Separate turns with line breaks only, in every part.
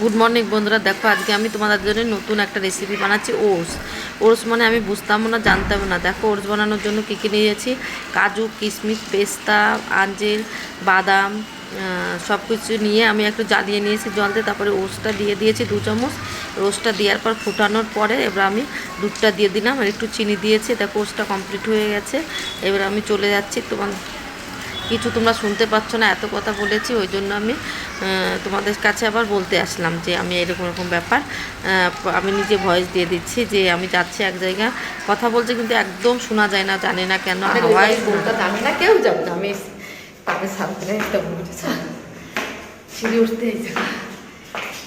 Good morning বন্ধুরা। দেখো, আজকে আমি তোমাদের জন্য নতুন একটা রেসিপি বানাচ্ছি, ওটস। ওটস মানে আমি বুঝতাম না জানতাম না। দেখো, ওটস বানানোর জন্য কী কী নিয়েছি? কাজু, কিশমিশ, পেস্তা, আঞ্জির, বাদাম সব কিছু নিয়ে আমি একটু জ্বালিয়ে নিয়েছি জল দিয়ে তারপরে ওটসটা দিয়ে দিয়েছি দু চামচ। রোস্টটা দেওয়ার পর, ফুটানোর পরে এবার আমি দুধটা দিয়ে দিলাম আর একটু চিনি দিয়েছি। দেখো, ওটসটা কমপ্লিট হয়ে গেছে। এবার আমি চলে যাচ্ছি। তোমার কিছু তোমরা শুনতে পাচ্ছ না, এত কথা বলেছি, ওই জন্য আমি তোমাদের কাছে আবার বলতে আসলাম যে আমি এরকম এরকম ব্যাপার। আমি নিজে ভয়েস দিয়ে দিচ্ছি যে আমি যাচ্ছি এক জায়গায়। কথা বলছে কিন্তু একদম শোনা যায় না জানি না কেন হাওয়ায়।
বলতে জানি না কেউ যাবে না। আমি উঠেছে সিঁড়ি উঠতে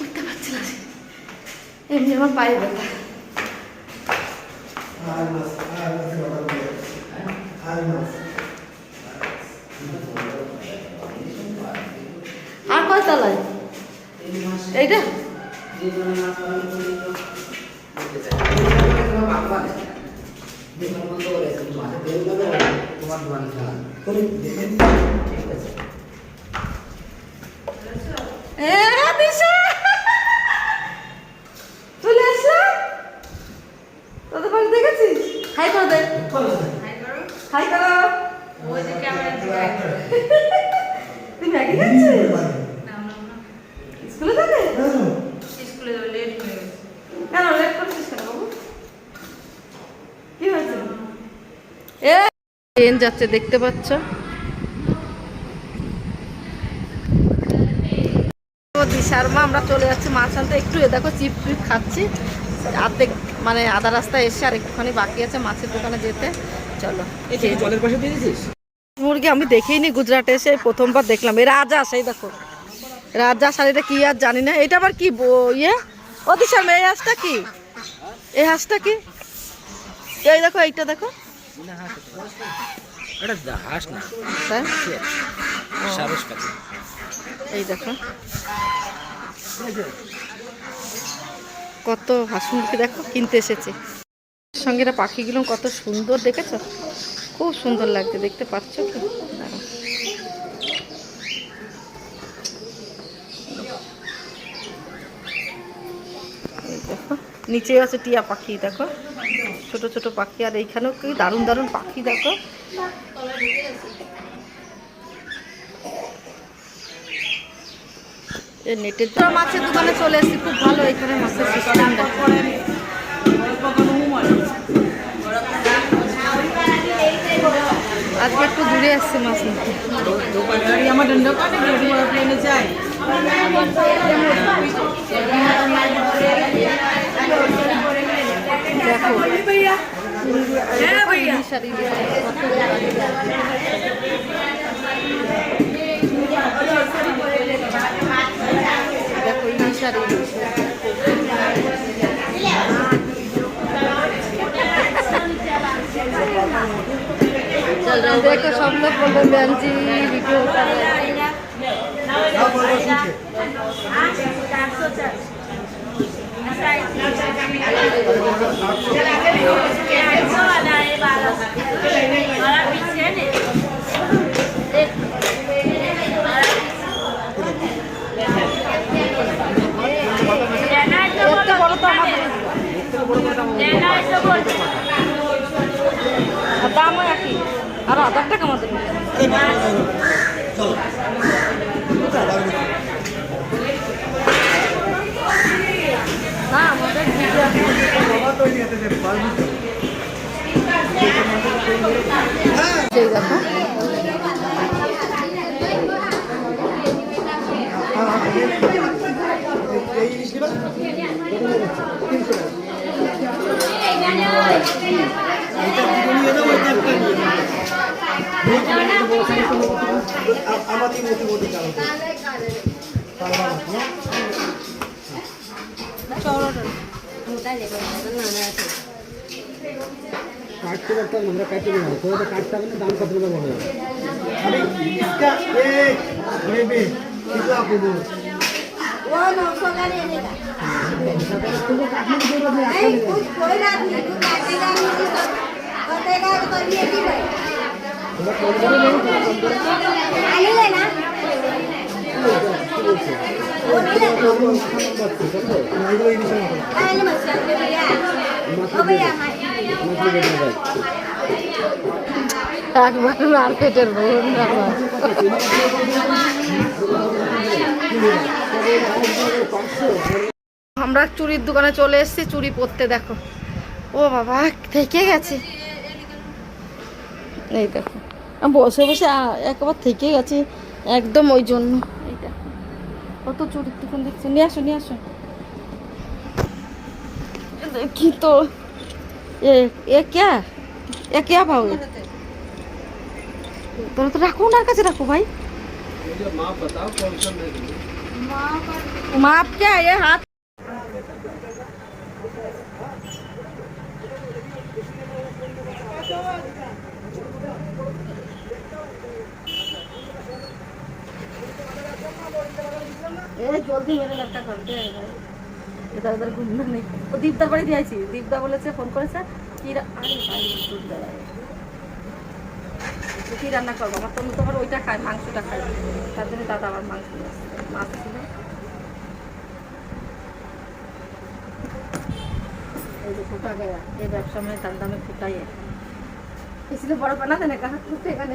উঠতে পারছি না। এমনি আমার পায়ে ব্যথা। আর কয় তলায় এইটা? এ দিশা চলে আসো তোদের পাশে দেখেছিস হাই করে দে হাই করো তুই ম্যাগি খাচ্ছিস স্কুলে যাবে কেন লেট করছিস কেন বাবু কি হয়েছে এ
ট্রেন যাচ্ছে দেখতে পাচ্ছ?
দিশার আমরা চলে যাচ্ছি মাছ আনতে একটু এ দেখো চিপ টিপ খাচ্ছি। অর্ধেক মানে আধা রাস্তায় এসে আর একটুখানি বাকি আছে মাছের দোকানে যেতে। চলো
জলের পাশে
মুরগি আমি দেখিনি গুজরাটে এসে প্রথমবার দেখলাম। এই রাজহাঁস এই দেখো। রাজা এটা কি আর জানি না। এটা আবার কি ইয়ে? ও দিশার মেয়ে হাঁসটা কি? এই হাঁসটা কি? এই দেখো এইটা দেখো।
এটা হাঁস না।
তাই?
সারস পাখি।
এই দেখো। কত হাঁস দেখো কিনতে এসেছে। সঙ্গে এরা পাখিগুলো কত সুন্দর দেখেছ? খুব সুন্দর লাগছে দেখতে পাচ্ছ কি? দেখো নিচে আছে টিয়া পাখি দেখো। ছোট ছোট পাখি আর এইখানেও কি দারুণ দারুণ পাখি দেখো। এই নেটের জন্য মাছের দোকানে চলে এসেছি খুব ভালো এখানে মাছের সিস্টেমটা আজকে একটু দূরে আসছে মাছ নিতে। দেখো হ্যাঁ দেখো ইলিশার ইলিশ দেখো সব লোক বলবে ব্যাঞ্চি ভিডিও দামও একই আর হাজার টাকা আমাদের না আমাদের ভিডিও সেই
काटते रहता है हमारा काटते नहीं होता तो काटता है ना दाम कपड़े का बहुत अरे इसका एक बेबी कितना आपको बोलो
वो नौ सौ का ले लेगा तुमको काटने की जरूरत नहीं है कोई बात नहीं तू काटेगा मुझे सब कटेगा तो ये भी भाई आलू लेना
একবার মার্কেটের আমরা। চুরির দোকানে চলে এসেছি চুরি পরতে দেখো। ও বাবা থেকে গেছে। এই দেখো। বসে বসে একবার থেকে গেছি একদম ওই জন্য। কত চরিত্রক্ষণ দেখছে। নিয়ে আসো নিয়ে আসো। দেখি তো। এ ক্যা এ ক্যা ভাও তোরা তো রাখো, ওনার কাছে রাখো ভাই। মাপ কে? এ হাত। জলদি একটা ওদের নেই। ও দীপদার দিয়েছি বলেছে ফোন করেছে, কি রান্না করব? আমার ওইটা খায়, মাংসটা খায়। তার জন্য মাংস এই যে ফুটা গেয়া, এই ব্যবসা মানে তার দামে ফুটাই বড় পানা না কাহাত করতে এখানে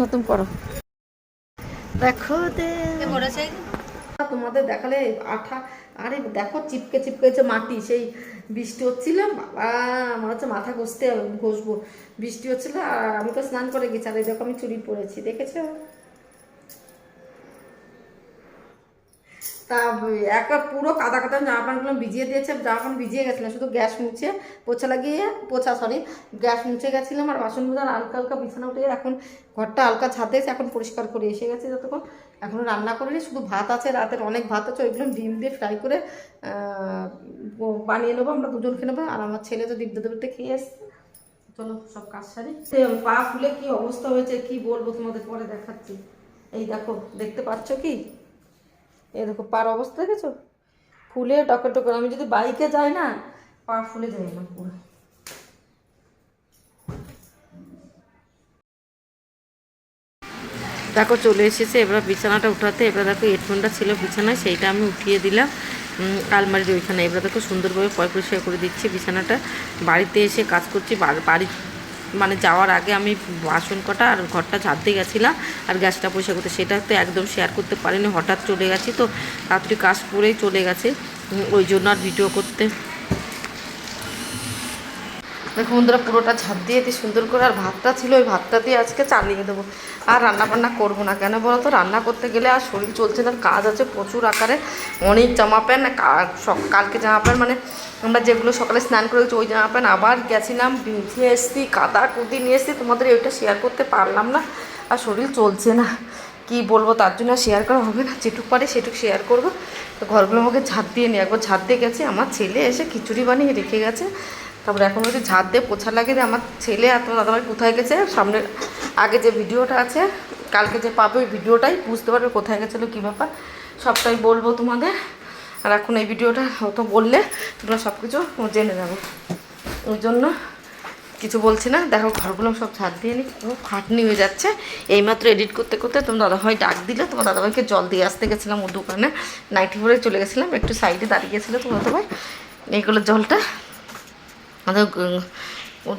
না তুমি পড়ো দেখো তোমাদের দেখালে আঠা আরে দেখো চিপকে চিপকে হচ্ছে মাটি সেই বৃষ্টি হচ্ছিল। বাবা আমার হচ্ছে মাথা ঘষতে ঘষবো। বৃষ্টি হচ্ছিল আর আমি তো স্নান করে গেছি আর এই দেখো আমি চুরি পরেছি দেখেছ? তা একটা পুরো কাদা কাদা জামা প্যান্টগুলো ভিজিয়ে দিয়েছে জামা প্যান্ট ভিজিয়ে গেছিলাম, শুধু গ্যাস মুছে, পোছা লাগিয়ে, পোছা সরি গ্যাস মুছে গেছিলাম আর বাসন বোঝার হালকা হালকা বিছানা উঠে এখন ঘরটা হালকা ছাদ এখন পরিষ্কার করে এসে গেছে যতক্ষণ। এখনও রান্না করিনি, শুধু ভাত আছে, রাতের অনেক ভাত আছে, ওইগুলো ডিম দিয়ে ফ্রাই করে বানিয়ে নেব, আমরা দুজন খেয়ে নেব, আর আমার ছেলে তো দীপ্ত দেবতে খেয়ে এসছে। চলো, সব কাজ সারি। পা ফুলে কি অবস্থা হয়েছে, কি বলব তোমাদের পরে দেখাচ্ছি। এই দেখো, দেখতে পাচ্ছ কি? এই দেখো পার অবস্থা দেখেছ? ফুলে টকর টকর। আমি যদি বাইকে যাই না, পা ফুলে যাই না
দেখো, চলে এসেছে। এবার বিছানাটা উঠাতে। এবার দেখো হেডফোনটা ছিল বিছানায়, সেইটা আমি উঠিয়ে দিলাম। আলমারির ওইখানে। এবার দেখো, সুন্দরভাবে পয় পরিষ্কার করে দিচ্ছি বিছানাটা। বাড়িতে এসে কাজ করছি। বাড়ি মানে যাওয়ার আগে আমি বাসন কটা আর ঘরটা ঝাড়তে গেছিলাম আর গ্যাসটা পরিষ্কার করতে, সেটা তো একদম শেয়ার করতে পারিনি, হঠাৎ চলে গেছি তো রাত্রি কাজ করেই চলে গেছে। ওই জন্য আর ভিডিও করতে দেখো বন্ধুরা পুরোটা ঝাঁপ দিয়ে দিই সুন্দর করে আর ভাতটা ছিল, ওই ভাতটা দিয়ে আজকে চালিয়ে দেবো। আর রান্না বান্না করব না কেন বলো তো রান্না করতে গেলে আর শরীর চলছে না কাজ আছে প্রচুর আকারে, অনেক জামা প্যান্ট কালকে জামা প্যান্ট মানে আমরা যেগুলো সকালে স্নান করে ওই জামা প্যান্ট আবার গেছিলাম, ভিজে এসছি, কাদা কুদি নিয়ে এসছি, তোমাদের ওইটা শেয়ার করতে পারলাম না। আর শরীর চলছে না, কি বলব? তার জন্য শেয়ার করা হবে না, যেটুক পারি সেটুক শেয়ার করব। তো ঘরগুলো আমাকে ঝাঁট দিয়ে নিই একবার ঝাঁট দিয়ে গেছে, আমার ছেলে এসে খিচুড়ি বানিয়ে রেখে গেছে। তারপরে এখন যদি ঝাঁট দিয়ে পোছা লাগে যে আমার ছেলে আর তোমার দাদাভাই কোথায় গেছে? সামনে আগে যে ভিডিওটা আছে, কালকে যে পাবে ওই ভিডিওটাই বুঝতে পারবে কোথায় গেছিল কী ব্যাপার। সবটাই বলব তোমাদের। আর এখন এই ভিডিওটা হয়তো বললে তোমরা সব কিছু জেনে যাবে ওই জন্য কিছু বলছি না। দেখো ঘরগুলো সব ঝাড় দিয়ে নি খুব খাটনি হয়ে যাচ্ছে। এইমাত্র এডিট করতে করতে তোমার দাদাভাই ডাক দিলে। তোমার দাদাভাইকে জল দিয়ে আসতে গেছিলাম ওর দোকানে। নাইটি পরে চলে গেছিলাম। একটু সাইডে দাঁড়িয়ে গেছিল তোমার দাদাভাই। এইগুলো জলটা আমাদের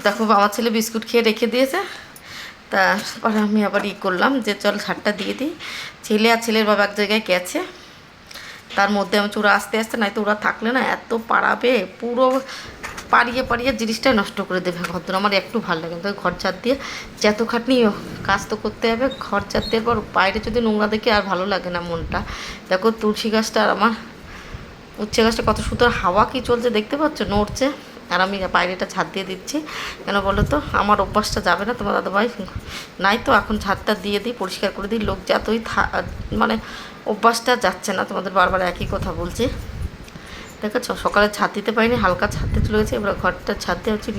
দেখো আমার ছেলে বিস্কুট খেয়ে রেখে দিয়েছে। তারপরে আমি আবার ই করলাম যে চল ঝাড়টা দিয়ে দিই। ছেলে আর ছেলের বাবা এক জায়গায় গেছে। তার মধ্যে আমি ওরা আসতে আসতে নয়তো ওরা থাকলে না এত পাড়াবে, পুরো পাড়িয়ে পাড়িয়ে জিনিসটা নষ্ট করে দেবে ঘর আমার একটু ভালো লাগে তো ঘর চার দিয়ে যত খাটনি কাজ তো করতে হবে, ঘর চার দেওয়ার পর বাইরে যদি নোংরা দেখে আর ভালো লাগে না মনটা। দেখো তুলসী গাছটা আর আমার, উচ্ছে গাছটা কত সুন্দর হাওয়া কি চলছে দেখতে পাচ্ছ? নড়ছে। আর আমি বাইরেটা ছাদ দিয়ে দিচ্ছি। কেন বলো তো? আমার অভ্যাসটা যাবে না তোমার দাদাভাই। নাই তো, এখন ছাদটা দিয়ে দিই, পরিষ্কার করে দিই। লোক যতই মানে অভ্যাসটা যাচ্ছে না, তোমাদের বারবার একই কথা বলছে। দেখেছ? সকালে ছাদ দিতে পারিনি, হালকা ছাদতে চলে গেছে এবার ঘরটা ছাদতে হচ্ছে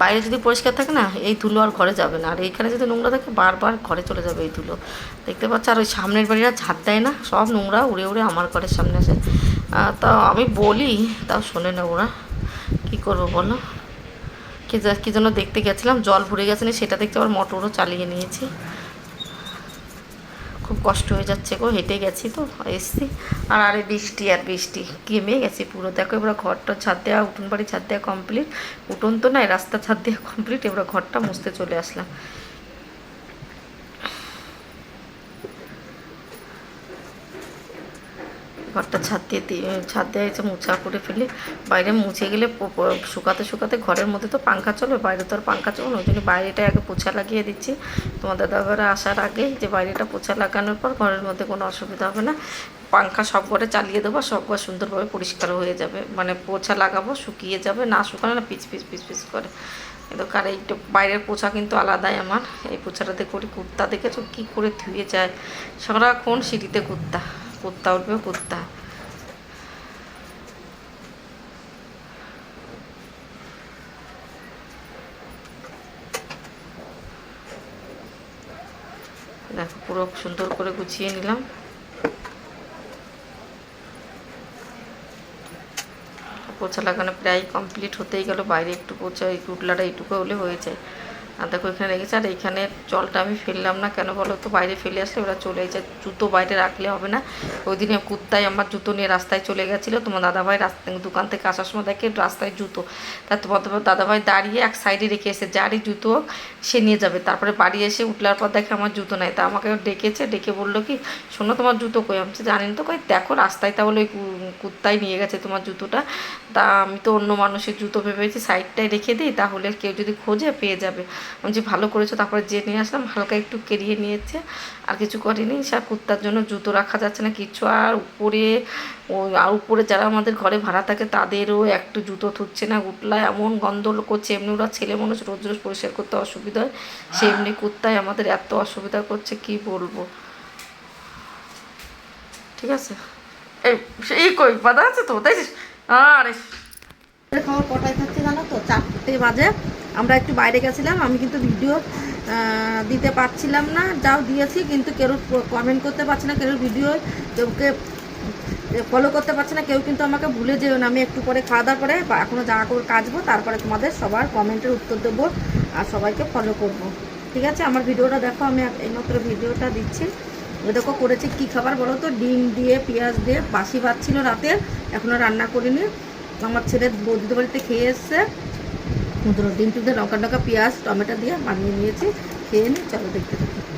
বাইরে যদি পরিষ্কার থাকে না, এই ধুলো আর ঘরে যাবে না। আর এইখানে যদি নোংরা থাকে, বারবার ঘরে চলে যাবে এই ধুলো। দেখতে পাচ্ছ? আর ওই সামনের বাড়িরা ছাদ দেয় না। সব নোংরা, উড়ে উড়ে আমার ঘরের সামনে আসে। তা আমি বলি, তাও শোনে না ওরা। করব বলো? কে জন্য দেখতে গেছিলাম, জল ভরে গেছে না, সেটা দেখতে আবার মোটরও চালিয়ে নিয়েছি। খুব কষ্ট হয়ে যাচ্ছে গো, হেঁটে গেছি তো, এসছি। আর আরে বৃষ্টি আর বৃষ্টি কেমে গেছে পুরো। দেখো এবার ঘরটা ছাদ দেওয়া, উঠোন বাড়ি ছাদ দেওয়া কমপ্লিট উঠোন তো নাই, রাস্তা ছাদ দেওয়া কমপ্লিট এবার ঘরটা মুছতে চলে আসলাম। ঘরটা ছাদ দিয়ে দিয়ে, ছাদ দেওয়া হয়েছে মোছা করে ফেলি। বাইরে মুছে গেলে শুকাতে শুকাতে ঘরের মধ্যে তো পাঙ্খা চলে, বাইরে তো আর পাঙ্খা চলে না। ওই জন্য বাইরেটা আগে পোছা লাগিয়ে দিচ্ছি। তোমার দাদাঘরে আসার আগে যে বাইরেটা পোছা লাগানোর পর ঘরের মধ্যে কোনো অসুবিধা হবে না। পাঙ্খা সব ঘরে চালিয়ে দেবো সব ঘর সুন্দরভাবে পরিষ্কার হয়ে যাবে। মানে পোছা লাগাবো, শুকিয়ে যাবে, না শুকানো না পিচ পিচ পিচ পিচ করে। কিন্তু কার এইটা বাইরের পোছা কিন্তু আলাদাই আমার। এই পোছাটাতে করি, কুর্তা দেখেছ কী করে ধুয়ে যায়। সারাক্ষণ সিঁড়িতে কুর্তা। কুর্তা উঠবে কুর্তা দেখো পুরো সুন্দর করে গুছিয়ে নিলাম পোছা লাগানো প্রায় কমপ্লিট হতেই গেল বাইরে একটু পোছা এই টুটলাটা এইটুকু হলে হয়ে যায় আর দেখো এখানে রেখেছে আর এইখানে জলটা আমি ফেললাম না কেন বলো তো? বাইরে ফেলে আসলে ওরা চলে যায়। জুতো বাইরে রাখলে হবে না। ওই দিনে কুত্তায় আমার জুতো নিয়ে রাস্তায় চলে গেছিল। তোমার দাদাভাই রাস্তা দোকান থেকে আসার সময় দেখে রাস্তায় জুতো। তা তোমার দাদাভাই দাঁড়িয়ে এক সাইডে রেখে এসে যারই জুতো হোক সে নিয়ে যাবে। তারপরে বাড়ি এসে উঠলার পর দেখে আমার জুতো নাই। তা আমাকে ডেকেছে, ডেকে বলল কি, শোনো তোমার জুতো কই? আমি জানি না তো কই। দেখো রাস্তায় তাহলে ওই কুত্তায় নিয়ে গেছে তোমার জুতোটা। তা আমি তো অন্য মানুষের জুতো ভেবেছি, সাইডটায় রেখে দিই। তাহলে কেউ যদি খোঁজে পেয়ে যাবে। আমি যে ভালো করেছ তারপরে যে নিয়ে আসলাম, হালকা একটু কেরিয়ে নিয়েছে। আর কিছু করেনি, সে কুত্তার জন্য জুতো রাখা যাচ্ছে না, কিছু আর উপরে, ও আর উপরে যারা আমাদের ঘরে ভাড়া থাকে তাদেরও একটু জুতো থুচ্ছে না উঠলায় এমন গন্ধ করছে, এমনি ওরা ছেলে মানুষ রোজ রোজ পরিষ্কার করতে অসুবিধা হয়। সে এমনি কুত্তায় আমাদের এত অসুবিধা করছে, কি বলব? ঠিক আছে? এই কই, বাধা আছে তো? দেখছিস আরে!
খবর কটায় থাকছে জানো তো? চারটে বাজে। আমরা একটু বাইরে গেছিলাম, আমি কিন্তু ভিডিও দিতে পারছিলাম না, যাও দিয়েছি, কিন্তু কেউ কমেন্ট করতে পারছে না, কেউ ভিডিও কেউকে ফলো করতে পারছে না, কেউ কিন্তু আমাকে ভুলে যেও না। আমি একটু পরে খাওয়া দাওয়া করে বা এখনও জামা কাপড় কাচবো, তারপরে তোমাদের সবার কমেন্টের উত্তর দেবো আর সবাইকে ফলো করব। ঠিক আছে? আমার ভিডিওটা দেখো, আমি এইমাত্র ভিডিওটা দিচ্ছি। দেখো, করেছি কী খাবার বলো তো? ডিম দিয়ে, পেঁয়াজ দিয়ে, বাসি ভাত ছিল রাতের এখনও রান্না করিনি। আমার ছেলে বৌদিদের বাড়িতে খেয়ে এসছে। দুটো ডিম টুতে লঙ্কা টঙ্কা পেঁয়াজ, টমেটো দিয়ে মানিয়ে নিয়েছি। খেয়ে নিই চলো দেখতে থাকি।